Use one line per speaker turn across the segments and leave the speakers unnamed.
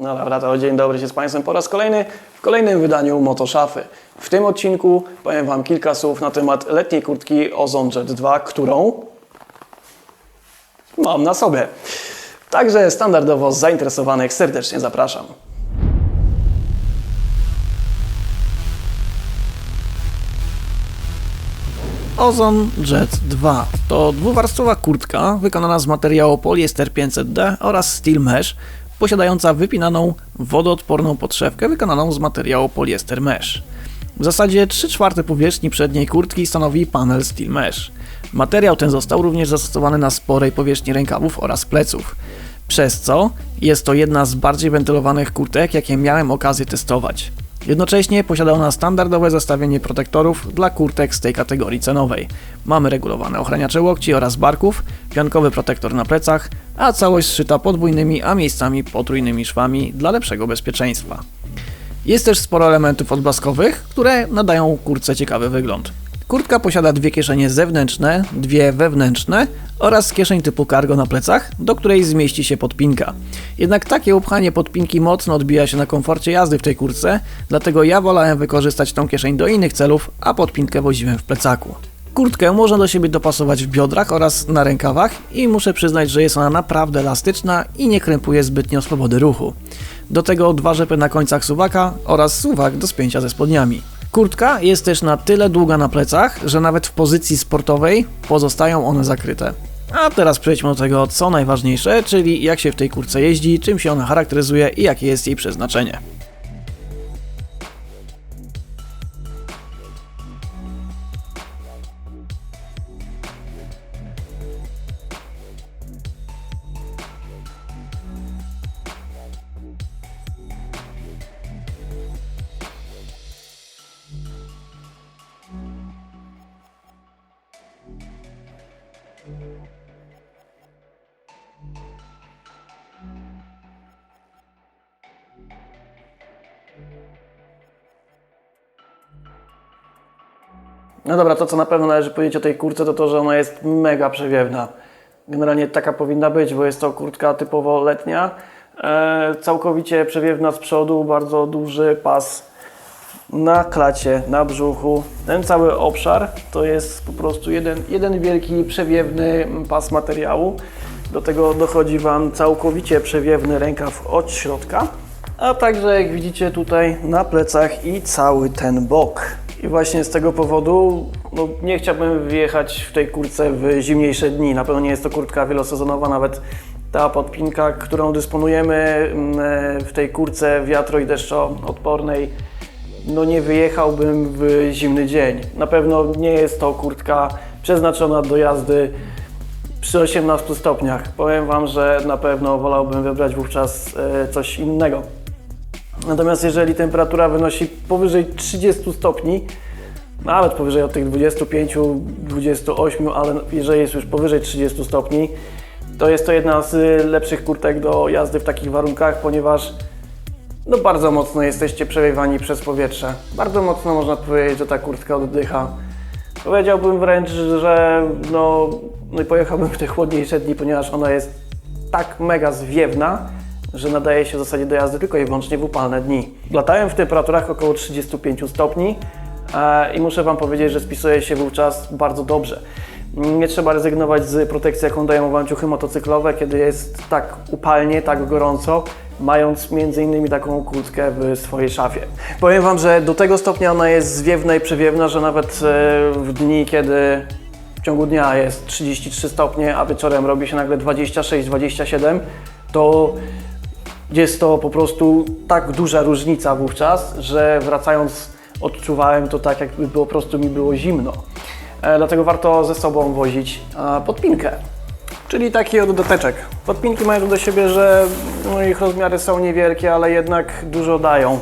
No dobra, to dzień dobry się z Państwem po raz kolejny w kolejnym wydaniu Motoszafy. W tym odcinku powiem Wam kilka słów na temat letniej kurtki Ozone Jet 2, którą mam na sobie. Także standardowo zainteresowanych serdecznie zapraszam. Ozone Jet 2 to dwuwarstwowa kurtka wykonana z materiału poliester 500D oraz steel mesh, posiadająca wypinaną, wodoodporną podszewkę wykonaną z materiału poliester mesh. W zasadzie 3 czwarte powierzchni przedniej kurtki stanowi panel steel mesh. Materiał ten został również zastosowany na sporej powierzchni rękawów oraz pleców, przez co jest to jedna z bardziej wentylowanych kurtek, jakie miałem okazję testować. Jednocześnie posiada ona standardowe zestawienie protektorów dla kurtek z tej kategorii cenowej. Mamy regulowane ochraniacze łokci oraz barków, piankowy protektor na plecach, a całość zszyta podwójnymi, a miejscami potrójnymi szwami dla lepszego bezpieczeństwa. Jest też sporo elementów odblaskowych, które nadają kurtce ciekawy wygląd. Kurtka posiada dwie kieszenie zewnętrzne, dwie wewnętrzne oraz kieszeń typu cargo na plecach, do której zmieści się podpinka. Jednak takie upchanie podpinki mocno odbija się na komforcie jazdy w tej kurtce, dlatego ja wolałem wykorzystać tą kieszeń do innych celów, a podpinkę woziłem w plecaku. Kurtkę można do siebie dopasować w biodrach oraz na rękawach i muszę przyznać, że jest ona naprawdę elastyczna i nie krępuje zbytnio swobody ruchu. Do tego dwa rzepy na końcach suwaka oraz suwak do spięcia ze spodniami. Kurtka jest też na tyle długa na plecach, że nawet w pozycji sportowej pozostają one zakryte. A teraz przejdźmy do tego, co najważniejsze, czyli jak się w tej kurtce jeździ, czym się ona charakteryzuje i jakie jest jej przeznaczenie. No dobra, to co na pewno należy powiedzieć o tej kurtce, to to, że ona jest mega przewiewna. Generalnie taka powinna być, bo jest to kurtka typowo letnia. E, całkowicie przewiewna z przodu, bardzo duży pas na klacie, na brzuchu. Ten cały obszar to jest po prostu jeden, jeden wielki przewiewny pas materiału. Do tego dochodzi Wam całkowicie przewiewny rękaw od środka, a także jak widzicie tutaj na plecach i cały ten bok. I właśnie z tego powodu no, nie chciałbym wyjechać w tej kurtce w zimniejsze dni. Na pewno nie jest to kurtka wielosezonowa, nawet ta podpinka, którą dysponujemy mm, w tej kurtce wiatro i deszczoodpornej, no nie wyjechałbym w zimny dzień. Na pewno nie jest to kurtka przeznaczona do jazdy przy 18 stopniach. Powiem Wam, że na pewno wolałbym wybrać wówczas e, coś innego. Natomiast jeżeli temperatura wynosi powyżej 30 stopni, nawet powyżej od tych 25, 28, ale jeżeli jest już powyżej 30 stopni, to jest to jedna z lepszych kurtek do jazdy w takich warunkach, ponieważ no bardzo mocno jesteście przewiewani przez powietrze. Bardzo mocno można powiedzieć, że ta kurtka oddycha. Powiedziałbym wręcz, że no, no pojechałbym w te chłodniejsze dni, ponieważ ona jest tak mega zwiewna, że nadaje się w zasadzie do jazdy tylko i wyłącznie w upalne dni. Latałem w temperaturach około 35 stopni e, i muszę Wam powiedzieć, że spisuje się wówczas bardzo dobrze. Nie trzeba rezygnować z protekcji, jaką dają łańcuchy motocyklowe, kiedy jest tak upalnie, tak gorąco, mając innymi taką kurtkę w swojej szafie. Powiem Wam, że do tego stopnia ona jest zwiewna i przewiewna, że nawet e, w dni, kiedy w ciągu dnia jest 33 stopnie, a wieczorem robi się nagle 26-27, to jest to po prostu tak duża różnica wówczas, że wracając odczuwałem to tak, jakby po prostu mi było zimno. E, dlatego warto ze sobą wozić e, podpinkę, czyli taki dodateczek. Podpinki mają do siebie, że no, ich rozmiary są niewielkie, ale jednak dużo dają.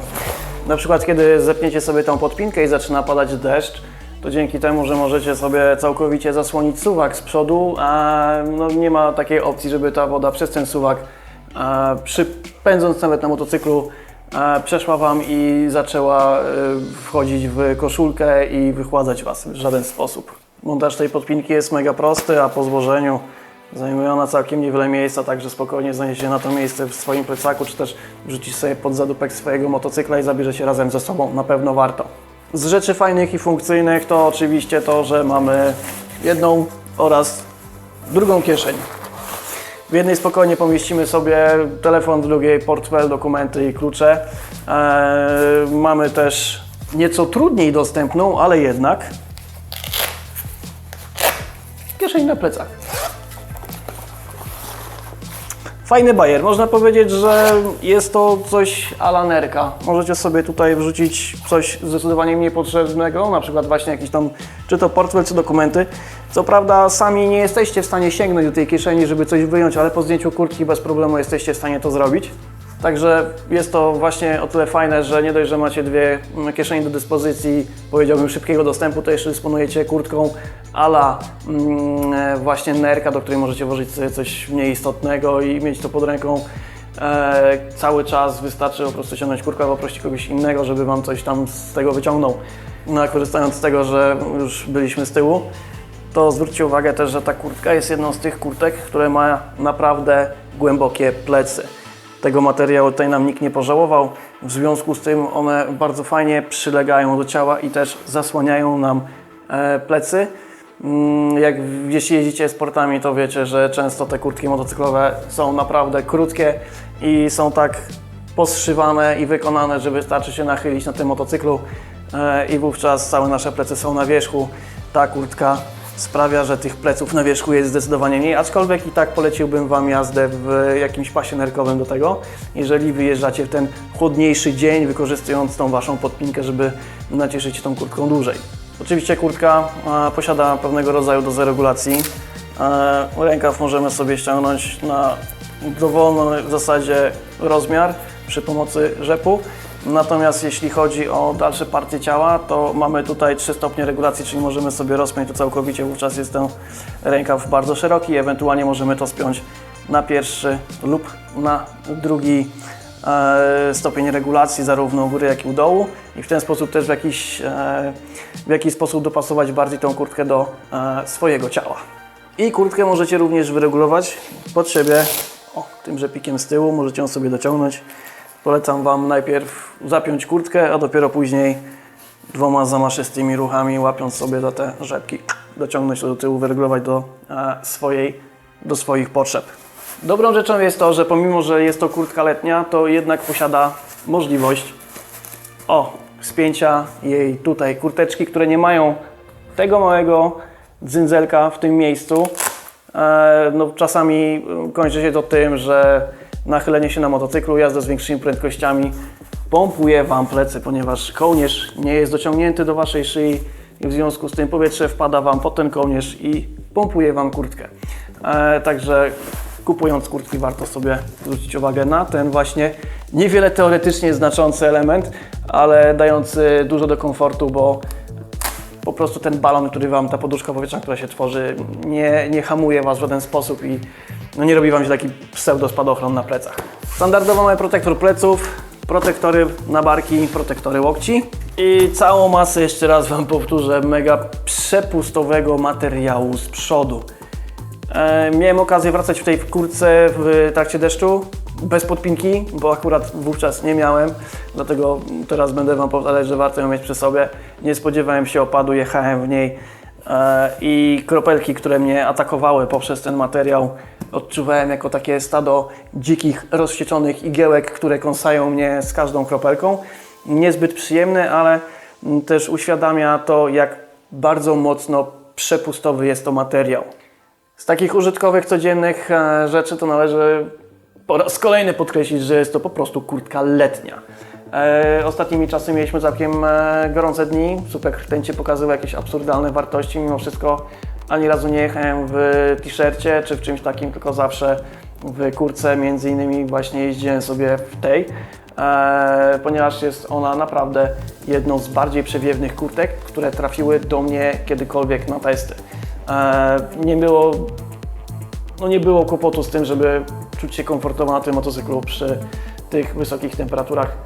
Na przykład, kiedy zepniecie sobie tą podpinkę i zaczyna padać deszcz, to dzięki temu, że możecie sobie całkowicie zasłonić suwak z przodu, a no, nie ma takiej opcji, żeby ta woda przez ten suwak przy, pędząc nawet na motocyklu przeszła Wam i zaczęła e, wchodzić w koszulkę i wychładzać Was w żaden sposób. Montaż tej podpinki jest mega prosty, a po złożeniu Zajmuje ona całkiem niewiele miejsca, także spokojnie znajdziecie na to miejsce w swoim plecaku, czy też wrzucisz sobie pod zadupek swojego motocykla i zabierzecie razem ze sobą. Na pewno warto. Z rzeczy fajnych i funkcyjnych to oczywiście to, że mamy jedną oraz drugą kieszeń. W jednej spokojnie pomieścimy sobie telefon, w drugiej portfel, dokumenty i klucze. Eee, mamy też nieco trudniej dostępną, ale jednak kieszeń na plecach. Fajny bajer. Można powiedzieć, że jest to coś ala nerka. Możecie sobie tutaj wrzucić coś zdecydowanie mniej potrzebnego, na przykład właśnie jakiś tam, czy to portfel, czy dokumenty. Co prawda sami nie jesteście w stanie sięgnąć do tej kieszeni, żeby coś wyjąć, ale po zdjęciu kurtki bez problemu jesteście w stanie to zrobić. Także jest to właśnie o tyle fajne, że nie dość, że macie dwie mm, kieszenie do dyspozycji, powiedziałbym szybkiego dostępu, to jeszcze dysponujecie kurtką ala mm, właśnie nerka, do której możecie włożyć sobie coś mniej istotnego i mieć to pod ręką e, cały czas. Wystarczy po prostu ściągnąć kurtkę albo prosić kogoś innego, żeby Wam coś tam z tego wyciągnął. No korzystając z tego, że już byliśmy z tyłu, to zwróćcie uwagę też, że ta kurtka jest jedną z tych kurtek, które ma naprawdę głębokie plecy. Tego materiału tutaj nam nikt nie pożałował, w związku z tym one bardzo fajnie przylegają do ciała i też zasłaniają nam e, plecy. Mm, Jak jeśli jeździcie sportami, to wiecie, że często te kurtki motocyklowe są naprawdę krótkie i są tak poszywane i wykonane, że wystarczy się nachylić na tym motocyklu e, i wówczas całe nasze plecy są na wierzchu. Ta kurtka sprawia, że tych pleców na wierzchu jest zdecydowanie mniej, aczkolwiek i tak poleciłbym Wam jazdę w jakimś pasie nerkowym do tego, jeżeli wyjeżdżacie w ten chłodniejszy dzień, wykorzystując tą Waszą podpinkę, żeby nacieszyć tą kurtką dłużej. Oczywiście kurtka posiada pewnego rodzaju dozę regulacji. E, rękaw możemy sobie ściągnąć na dowolny w zasadzie rozmiar przy pomocy rzepu. Natomiast jeśli chodzi o dalsze partie ciała, to mamy tutaj 3 stopnie regulacji, czyli możemy sobie rozpiąć to całkowicie, wówczas jest ten rękaw bardzo szeroki, ewentualnie możemy to spiąć na pierwszy lub na drugi e, stopień regulacji, zarówno u góry, jak i u dołu i w ten sposób też w jakiś, e, w jakiś sposób dopasować bardziej tą kurtkę do e, swojego ciała. I kurtkę możecie również wyregulować pod siebie o, tym rzepikiem z tyłu, możecie ją sobie dociągnąć. Polecam Wam najpierw zapiąć kurtkę, a dopiero później dwoma zamaszystymi ruchami, łapiąc sobie za te rzepki, dociągnąć to do tyłu, wyregulować do, e, swojej, do swoich potrzeb. Dobrą rzeczą jest to, że pomimo, że jest to kurtka letnia, to jednak posiada możliwość o, spięcia jej tutaj kurteczki, które nie mają tego małego dzynzelka w tym miejscu. E, No, czasami kończy się to tym, że nachylenie się na motocyklu, jazda z większymi prędkościami pompuje Wam plecy, ponieważ kołnierz nie jest dociągnięty do Waszej szyi i w związku z tym powietrze wpada Wam pod ten kołnierz i pompuje Wam kurtkę. E, Także kupując kurtki warto sobie zwrócić uwagę na ten właśnie niewiele teoretycznie znaczący element, ale dający dużo do komfortu, bo po prostu ten balon, który Wam, ta poduszka powietrzna, która się tworzy, nie, nie hamuje Was w żaden sposób i no nie robi Wam się taki pseudo-spadochron na plecach. Standardowo mamy protektor pleców, protektory na barki, protektory łokci i całą masę, jeszcze raz Wam powtórzę, mega przepustowego materiału z przodu. E, miałem okazję wracać w tej kurtce w trakcie deszczu, bez podpinki, bo akurat wówczas nie miałem, dlatego teraz będę Wam powtarzać, że warto ją mieć przy sobie. Nie spodziewałem się opadu, jechałem w niej i kropelki, które mnie atakowały poprzez ten materiał, odczuwałem jako takie stado dzikich, rozwścieczonych igiełek, które kąsają mnie z każdą kropelką. Niezbyt przyjemne, ale mm, też uświadamia to, jak bardzo mocno przepustowy jest to materiał. Z takich użytkowych, codziennych e, rzeczy to należy po raz kolejny podkreślić, że jest to po prostu kurtka letnia. E, ostatnimi czasy mieliśmy całkiem e, gorące dni. Super krtęcie pokazywał jakieś absurdalne wartości. Mimo wszystko ani razu nie jechałem w t-shircie czy w czymś takim, tylko zawsze w kurce. Między innymi właśnie jeździłem sobie w tej, e, ponieważ jest ona naprawdę jedną z bardziej przewiewnych kurtek, które trafiły do mnie kiedykolwiek na testy. Nie było no nie było kłopotu z tym, żeby czuć się komfortowo na tym motocyklu przy tych wysokich temperaturach.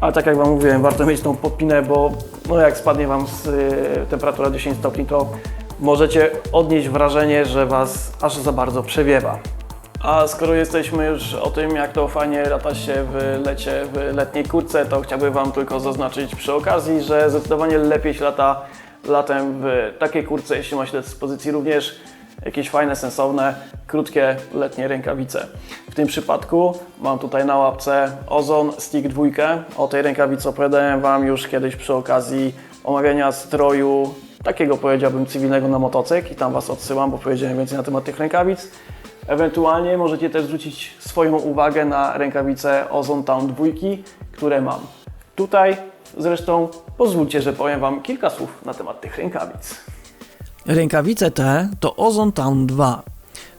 Ale tak jak Wam mówiłem, warto mieć tą podpinę, bo no jak spadnie Wam z, y, temperatura 10 stopni, to możecie odnieść wrażenie, że Was aż za bardzo przewiewa. A skoro jesteśmy już o tym, jak to fajnie lata się w lecie, w letniej kurtce, to chciałbym Wam tylko zaznaczyć przy okazji, że zdecydowanie lepiej się lata latem w takiej kurtce, jeśli ma się do dyspozycji również jakieś fajne, sensowne, krótkie letnie rękawice. W tym przypadku mam tutaj na łapce Ozon Stick 2. O tej rękawicy opowiadałem Wam już kiedyś przy okazji omawiania stroju takiego powiedziałbym cywilnego na motocykl i tam Was odsyłam, bo powiedziałem więcej na temat tych rękawic. Ewentualnie możecie też zwrócić swoją uwagę na rękawice Ozone Town 2, które mam. Tutaj zresztą pozwólcie, że powiem Wam kilka słów na temat tych rękawic.
Rękawice te to Ozone Town 2.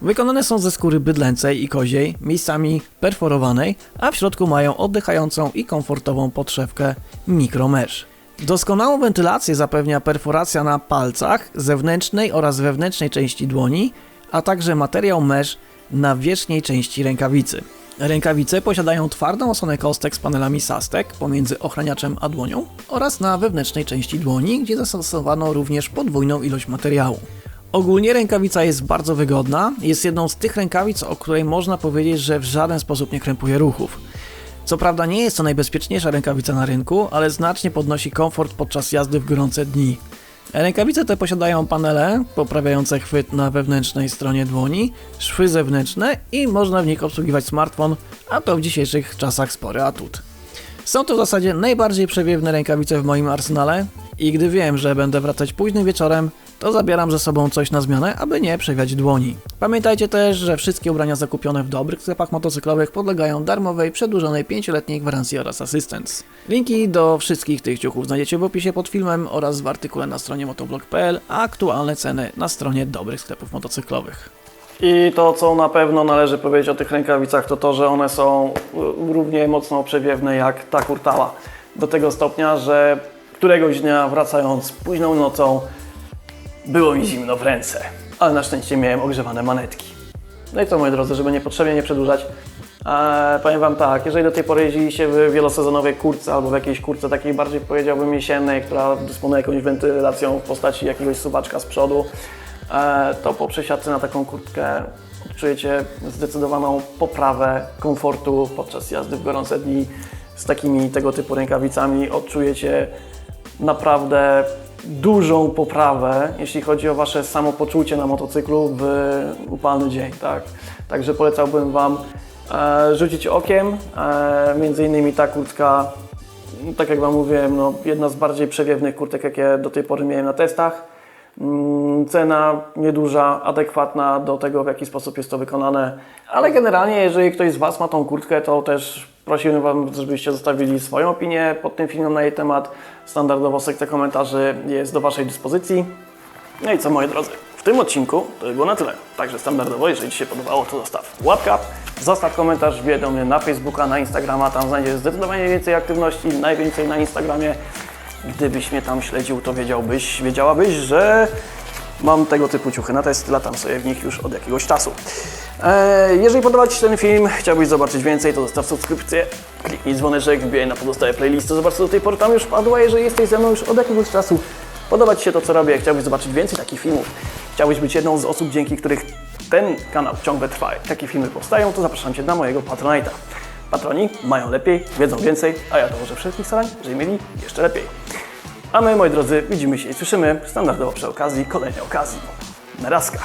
Wykonane są ze skóry bydlęcej i koziej, miejscami perforowanej, a w środku mają oddychającą i komfortową podszewkę micromesh. Doskonałą wentylację zapewnia perforacja na palcach, zewnętrznej oraz wewnętrznej części dłoni, a także materiał mesh na wierzchniej części rękawicy. Rękawice posiadają twardą osłonę kostek z panelami sastek pomiędzy ochraniaczem a dłonią oraz na wewnętrznej części dłoni, gdzie zastosowano również podwójną ilość materiału. Ogólnie rękawica jest bardzo wygodna, jest jedną z tych rękawic, o której można powiedzieć, że w żaden sposób nie krępuje ruchów. Co prawda nie jest to najbezpieczniejsza rękawica na rynku, ale znacznie podnosi komfort podczas jazdy w gorące dni. Rękawice te posiadają panele poprawiające chwyt na wewnętrznej stronie dłoni, szwy zewnętrzne i można w nich obsługiwać smartfon, a to w dzisiejszych czasach spory atut. Są to w zasadzie najbardziej przewiewne rękawice w moim arsenale i gdy wiem, że będę wracać późnym wieczorem, to zabieram ze sobą coś na zmianę, aby nie przewiać dłoni. Pamiętajcie też, że wszystkie ubrania zakupione w dobrych sklepach motocyklowych podlegają darmowej, przedłużonej 5-letniej gwarancji oraz asystence. Linki do wszystkich tych ciuchów znajdziecie w opisie pod filmem oraz w artykule na stronie motoblog.pl, a aktualne ceny na stronie dobrych sklepów motocyklowych.
I to, co na pewno należy powiedzieć o tych rękawicach, to to, że one są y, równie mocno przewiewne jak ta kurtała. Do tego stopnia, że któregoś dnia wracając późną nocą było mi zimno w ręce, ale na szczęście miałem ogrzewane manetki. No i co moi drodzy, żeby niepotrzebnie nie przedłużać, e, powiem Wam tak, jeżeli do tej pory jeździliście w wielosezonowej kurtce albo w jakiejś kurtce takiej bardziej powiedziałbym jesiennej, która dysponuje jakąś wentylacją w postaci jakiegoś suwaczka z przodu, e, to po przesiadce na taką kurtkę odczujecie zdecydowaną poprawę komfortu podczas jazdy w gorące dni. Z takimi tego typu rękawicami odczujecie naprawdę dużą poprawę, jeśli chodzi o Wasze samopoczucie na motocyklu w upalny dzień. Tak? Także polecałbym Wam e, rzucić okiem. E, między innymi ta kurtka, tak jak Wam mówiłem, no, jedna z bardziej przewiewnych kurtek, jakie do tej pory miałem na testach. Mm, Cena nieduża, adekwatna do tego, w jaki sposób jest to wykonane. Ale generalnie, jeżeli ktoś z Was ma tą kurtkę, to też prosiłbym Wam, żebyście zostawili swoją opinię pod tym filmem na jej temat. Standardowo sekcja komentarzy jest do Waszej dyspozycji. No i co moi drodzy, w tym odcinku to by było na tyle. Także standardowo, jeżeli Ci się podobało, to zostaw łapka, zostaw komentarz, wbijaj do mnie na Facebooka, na Instagrama, tam znajdziesz zdecydowanie więcej aktywności, najwięcej na Instagramie. Gdybyś mnie tam śledził, to wiedziałbyś, wiedziałabyś, że mam tego typu ciuchy na test, latam sobie w nich już od jakiegoś czasu. E, jeżeli podoba Ci się ten film, chciałbyś zobaczyć więcej, to zostaw subskrypcję, kliknij dzwoneczek, wbijaj na pozostałe playlisty, zobacz co do tej pory tam już padło, a jeżeli jesteś ze mną już od jakiegoś czasu, podoba Ci się to, co robię, chciałbyś zobaczyć więcej takich filmów, chciałbyś być jedną z osób, dzięki których ten kanał ciągle trwa, takie filmy powstają, to zapraszam Cię na mojego Patronite'a. Patroni mają lepiej, wiedzą więcej, a ja dołożę wszelkich starań, żeby mieli jeszcze lepiej. A my, moi drodzy, widzimy się i słyszymy standardowo przy okazji kolejnej okazji. Narazka.